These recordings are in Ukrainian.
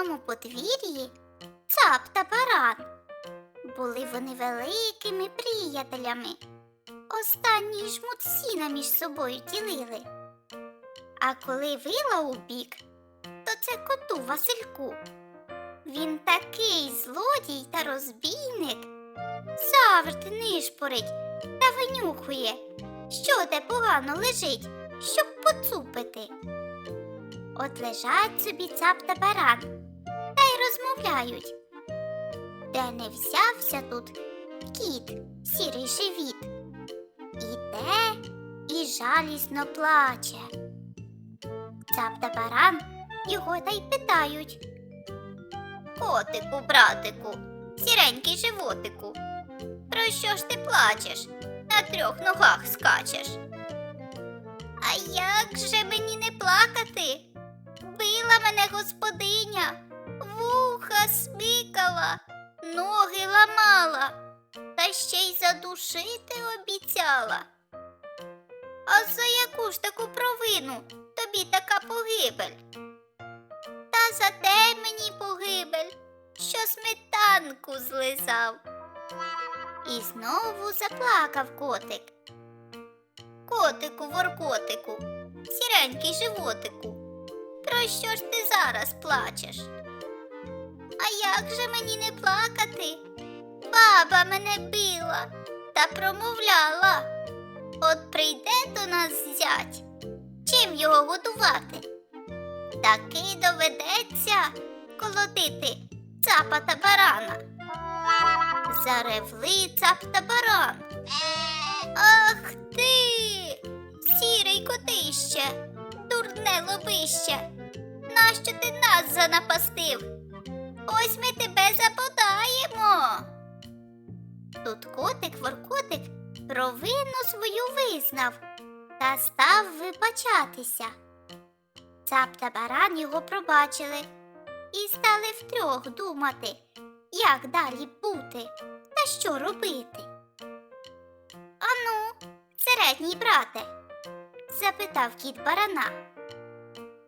одному подвір'ї цап та баран. Були вони великими приятелями. Останній жмут сіна між собою ділили. А коли вила у бік, то це коту Васильку. Він такий злодій та розбійник, завжди нишпорить та винюхує, що де погано лежить, щоб поцупити. От лежать собі цап та баран розмовляють. Де не взявся тут кіт, сірий живіт. Іде і жалісно плаче. Цап та баран його та й питають. Котику, братику, сіренький животику. Про що ж ти плачеш? На трьох ногах скачеш. А як же мені не плакати? Била мене господиня, ноги ламала, та ще й задушити обіцяла. А за яку ж таку провину тобі така погибель? Та за те мені погибель, що сметанку злизав. І знову заплакав котик. Котику, воркотику, сіренький животику, про що ж ти зараз плачеш? А як же мені не плакати? Баба мене била та промовляла. От прийде до нас зять, чим його годувати? Таки доведеться колотити цапа та барана. Заревли цап та баран. Ах ти, сірий котище, дурне лобище. Нащо ти нас занапастив? Ось ми тебе заподаємо. Тут котик воркотик провину свою визнав та став вибачатися. Цап та баран його пробачили і стали втрьох думати, як далі бути та що робити. Ану, середній брате, запитав кіт барана.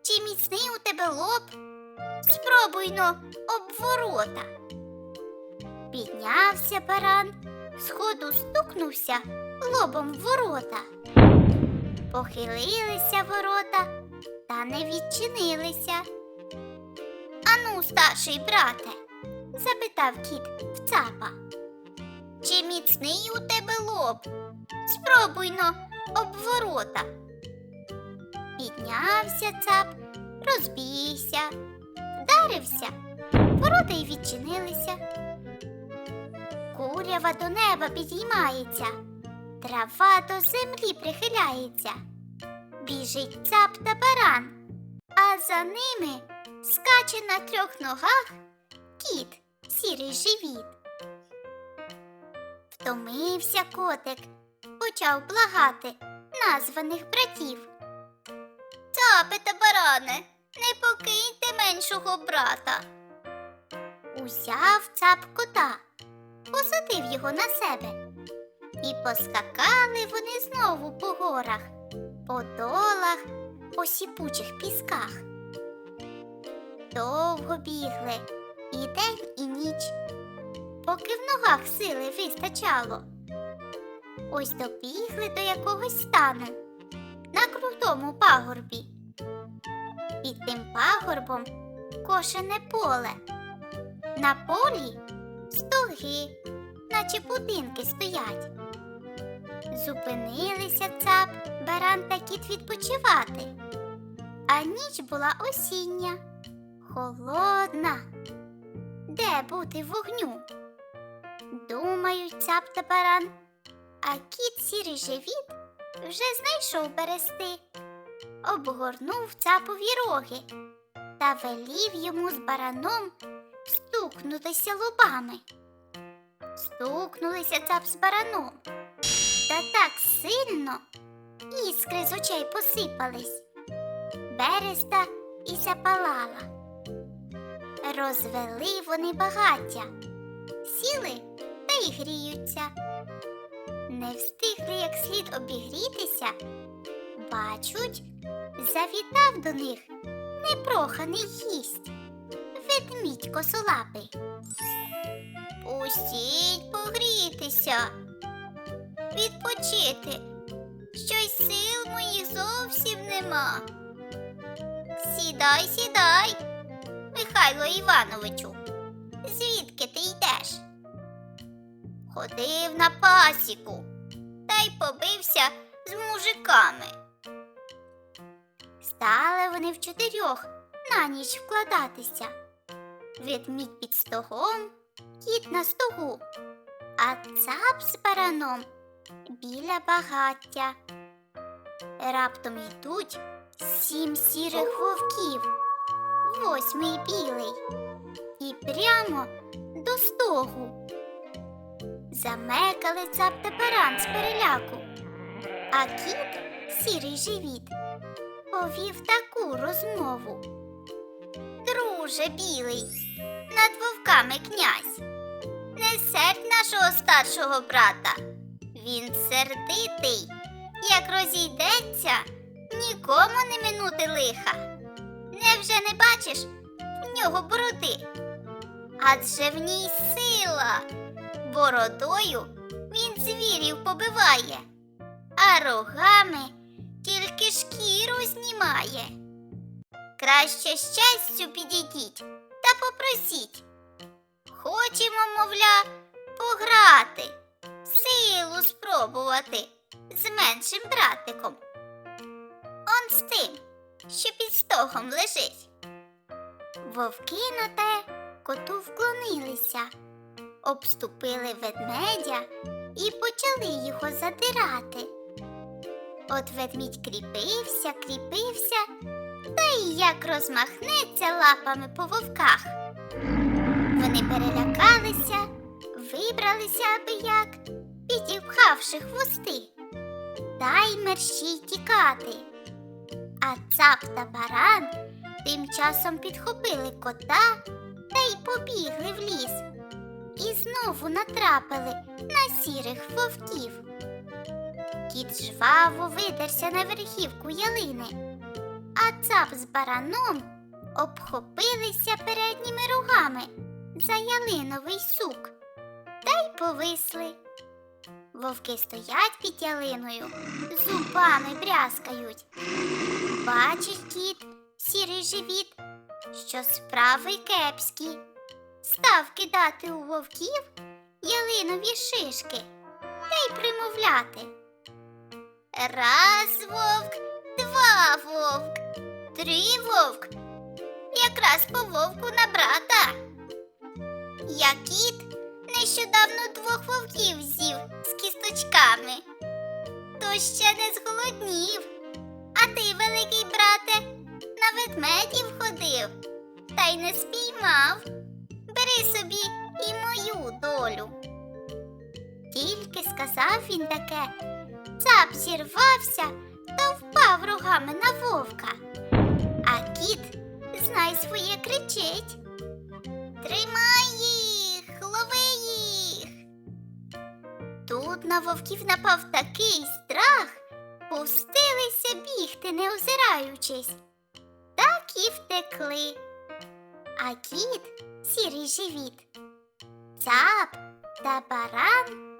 Чи міцний у тебе лоб? Спробуйно обворота. Піднявся баран, сходу стукнувся лобом в ворота. Похилилися ворота та не відчинилися. Ану, старший брате, запитав кіт в цапа. Чи міцний у тебе лоб? Спробуйно обворота. Піднявся цап, розбігся, вдарився, ворота й відчинилися. Курява до неба підіймається, трава до землі прихиляється. Біжить цап та баран, а за ними скаче на трьох ногах кіт, сірий живіт. Втомився котик, почав благати названих братів. Цапи та баране, не покиньте меншого брата. Узяв цап кота, посадив його на себе. І поскакали вони знову по горах, по долах, по сіпучих пісках. Довго бігли і день, і ніч, поки в ногах сили вистачало. Ось добігли до якогось стану на крутому пагорбі. Під тим пагорбом кошене поле. На полі стоги, наче будинки стоять. Зупинилися цап, баран та кіт відпочивати. А ніч була осіння, холодна. Де бути вогню? Думають цап та баран, а кіт сірий живіт вже знайшов берести, обгорнув цапові роги та велів йому з бараном стукнутися лобами. Стукнулися цап з бараном. Та так сильно іскри з очей посипались. Береста і запалала. Розвели вони багаття, сіли та й гріються. Не встигли як слід обігрітися, бачуть, завітав до них непроханий гість. ведмідь косолапий. Пустіть погрітися, відпочити. Щось сил моїх зовсім нема. Сідай, сідай, Михайло Івановичу. Звідки ти йдеш? Ходив на пасіку та й побився з мужиками. Стали вони в чотирьох на ніч вкладатися. Ведмідь під стогом, кіт на стогу, а цап з бараном біля багаття. Раптом йдуть сім сірих вовків, восьмий білий, і прямо до стогу. Замекали цап та баран з переляку, а кіт, сірий живіт, повів таку розмову. Друже білий, над вовками князь, не сердь нашого старшого брата. Він сердитий, як розійдеться, нікому не минути лиха. Невже не бачиш в нього бороди? Адже в ній сила. Бородою він звірів побиває, а рогами тільки шкіру знімає. Краще щастю підійдіть та попросіть. Хочемо, мовля, пограти, силу спробувати з меншим братиком. Он з тим, що під стогом лежить. Вовки на те коту вклонилися, обступили ведмедя і почали його задирати. От ведмідь кріпився, кріпився, та й як розмахнеться лапами по вовках. Вони перелякалися, вибралися аби як, підіпхавши хвости, та й мерщій тікати. А цап та баран тим часом підхопили кота та й побігли в ліс. І знову натрапили на сірих вовків. Кіт жваво видерся на верхівку ялини, а цап з бараном обхопилися передніми рогами за ялиновий сук та й повисли. Вовки стоять під ялиною, зубами брязкають. Бачить кіт, сірий живіт, що справи кепські. Став кидати у вовків ялинові шишки та й примовляти. Раз вовк, два вовк, три вовк. Якраз по вовку на брата. Я кіт нещодавно двох вовків з'їв з кісточками. То ще не зголоднів. А ти, великий брате, на ведмедів ходив та й не спіймав. Бери собі і мою долю. Тільки сказав він таке, цап зірвався та впав рогами на вовка. А кіт, знай своє, кричить. Тримай їх, лови їх. Тут на вовків напав такий страх, пустилися бігти, не озираючись, так і втекли. А кіт, сірий живіт, цап та баран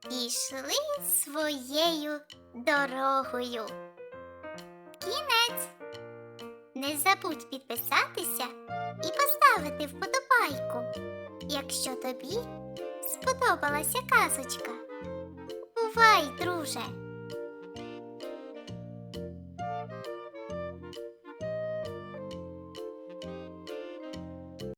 пішли своєю дорогою. Кінець. Не забудь підписатися і поставити вподобайку, якщо тобі сподобалася казочка. Бувай, друже!